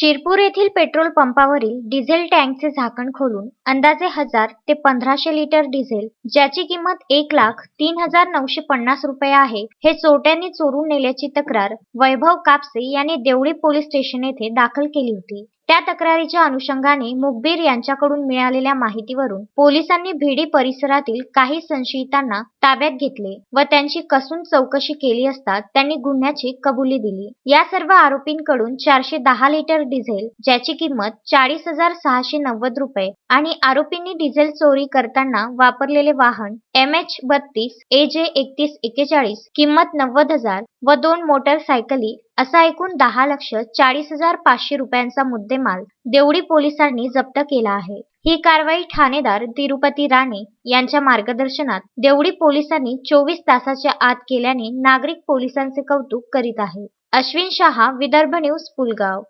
शिरपूर येथील petrol पंपावरील diesel टँकचे झाकण खोलून अंदाजे हजार ते पंधराशे लिटर डिझेल ज्याची किंमत एक लाख तीन हजार नऊशे पन्नास रुपये आहे हे चोरट्यांनी चोरून नेल्याची तक्रार वैभव कापसे यांनी देवळी पोलीस स्टेशन येथे दाखल केली होती. त्या तक्रारीच्या अनुषंगाने मुखबीर यांच्याकडून मिळालेल्या माहितीवरून पोलिसांनी भिडी परिसरातील काही संशयितांना ताब्यात घेतले व त्यांची कसून चौकशी केली असता त्यांनी गुन्ह्याची कबुली दिली. या सर्व आरोपींकडून चारशे दहा लिटर डिझेल ज्याची किंमत चाळीस हजार सहाशे नव्वद रुपये आणि आरोपींनी डिझेल चोरी करताना वापरलेले वाहन एम एच बत्तीस ए जे एकतीस एक्केचाळीस किंमत नव्वद हजार व दोन मोटरसायकली असा एकूण दहा लक्ष चाळीस हजार पाचशे रुपयांचा मुद्देमाल देवडी पोलिसांनी जप्त केला आहे. ही कारवाई ठाणेदार तिरुपती राणे यांच्या मार्गदर्शनात देवडी पोलिसांनी चोवीस तासाच्या आत केल्याने नागरिक पोलिसांचे कौतुक करीत आहे. अश्विन शहा विदर्भ न्यूज पुलगाव.